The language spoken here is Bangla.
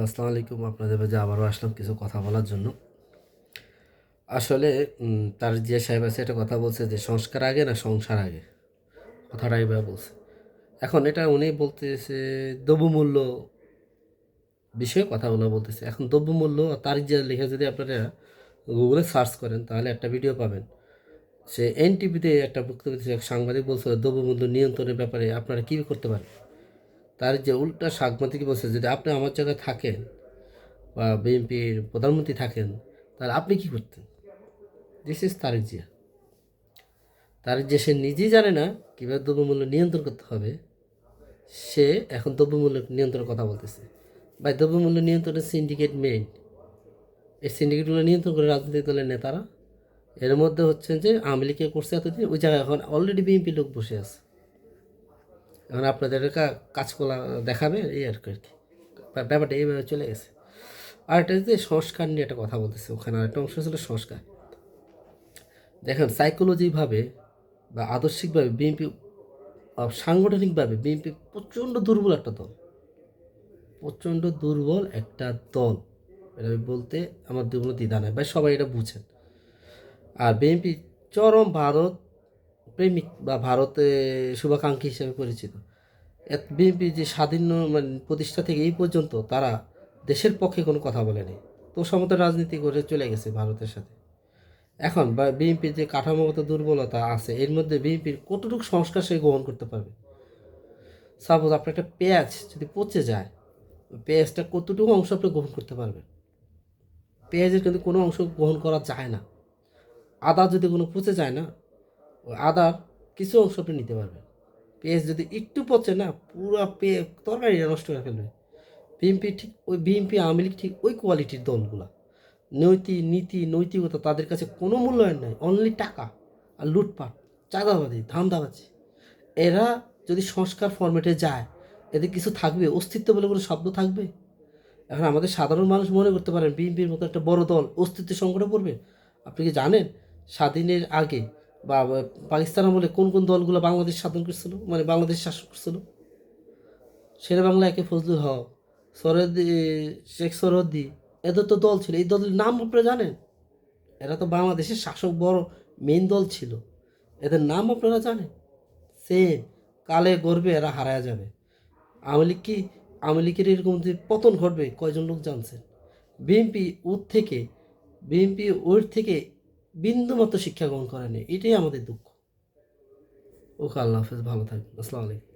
হ্যালো আসসালামু আলাইকুম আপনাদের মাঝে আবারও আসলাম কিছু কথা বলার জন্য। আসলে তার যে সাহেব আছে, একটা কথা বলছে যে, সংস্কার আগে না সংসার আগে? কথাটা এইভাবে বলছে। এখন এটা উনি বলতেছে, দ্রব্যমূল্য বিষয়ে কথা কথাগুলো বলতেছে। এখন দ্রব্যমূল্য, তার যে লিখে যদি আপনারা গুগলে সার্চ করেন, তাহলে একটা ভিডিও পাবেন। সে এনটিভিতে একটা বক্তব্য সাংবাদিক বলছে দ্রব্যমূল্য নিয়ন্ত্রণের ব্যাপারে আপনারা কী করতে পারেন? তার যে উল্টা সাংবাদিক বলছে, যদি আপনি আমার জায়গায় থাকেন বা বিএনপির প্রধানমন্ত্রী থাকেন, তাহলে আপনি কি করতেন? This is Tarique Zia. Tarique Zia সে নিজেই জানে না কীভাবে দ্রব্যমূল্য নিয়ন্ত্রণ করতে হবে। সে এখন দ্রব্যমূল্য নিয়ন্ত্রণের কথা বলতেছে। বা দ্রব্যমূল্য নিয়ন্ত্রণের সিন্ডিকেট মেইন এই সিন্ডিকেটগুলো নিয়ন্ত্রণ করে রাজনৈতিক দলের নেতারা। এর মধ্যে হচ্ছে যে আওয়ামী লীগে করছে এতদিন, ওই জায়গায় এখন অলরেডি বিএনপি লোক বসে আছে। এখন আপনাদের কাজকলা দেখাবে, এই আর কি। ব্যাপারটা এইভাবে চলে গেছে। আর একটা যে সংস্কার নিয়ে একটা কথা বলতেছে, ওখানে আরেকটা অংশ ছিল সংস্কার। দেখেন সাইকোলজিভাবে বা আদর্শিকভাবে বিএনপি সাংগঠনিকভাবে বিএনপি প্রচণ্ড দুর্বল একটা দল। প্রচণ্ড দুর্বল একটা দল। এটা বলতে আমার কোনো দ্বিধা নাই। ভাই, সবাই এটা বুঝেন। আর বিএনপি চরম ভারত প্রেমিক বা ভারতে শুভাকাঙ্ক্ষী হিসেবে পরিচিত। বিএনপি যে স্বাধীন মানে প্রতিষ্ঠা থেকে এই পর্যন্ত তারা দেশের পক্ষে কোনো কথা বলেনি। তো সমত রাজনীতি করে চলে গেছে ভারতের সাথে। এখন বা বিএনপির যে কাঠামোগত দুর্বলতা আছে, এর মধ্যে বিএনপির কতটুকু সংস্কার সে গ্রহণ করতে পারবে? সাপোজ আপনার একটা পেঁয়াজ যদি পচে যায়, পেঁয়াজটা কতটুকু অংশ আপনি গ্রহণ করতে পারবেন? পেঁয়াজের কিন্তু কোনো অংশ গ্রহণ করা যায় না। আদা যদি কোনো পচে যায় না আদার কিছু অংশ আপনি নিতে পারবেন। পেঁয়াজ যদি একটু পচে না, পুরো পে তরকারি নষ্ট করে ফেলবে। বিএনপি ঠিক ওই, বিএনপি আওয়ামী লীগ ঠিক ওই কোয়ালিটির দলগুলা। নৈতিক নীতি, নৈতিকতা তাদের কাছে কোনো মূল্যায়ন নাই অনলি টাকা আর লুটপাট, চাঁদাবাজি, ধান্দাবাজি। এরা যদি সংস্কার ফরম্যাটে যায়, এদের কিছু থাকবে, অস্তিত্ব বলে কোনো শব্দ থাকবে? এখন আমাদের সাধারণ মানুষ মনে করতে পারেন, বিএনপির মতো একটা বড় দল অস্তিত্ব সংকটে পড়বে। আপনি কি জানেন? স্বাধীনের আগে বা পাকিস্তান আমলে কোন কোন দলগুলো বাংলাদেশ শাসন করছিল? মানে বাংলাদেশ শাসন করছিল? শেরে বাংলা একে ফজলুল হক সরদি শেখ সরহদ্দি এদের তো দল ছিল। এই দলের নাম আপনারা জানেন? এরা তো বাংলাদেশের শাসক বড় মেইন দল ছিল। এদের নাম আপনারা জানেন? সেম, কালে গর্বে এরা হারায় যাবে। আওয়ামী লীগ কি, আওয়ামী লীগের এরকম যে পতন ঘটবে, কয়জন লোক জানছেন? বিএনপি ওর থেকে, বিএনপি ওর থেকে বিন্দু মতো শিক্ষা গ্রহণ করেনি এটাই আমাদের দুঃখ। ওকে, আল্লাহ হাফেজ, ভালো থাকবেন। আসসালামু আলাইকুম।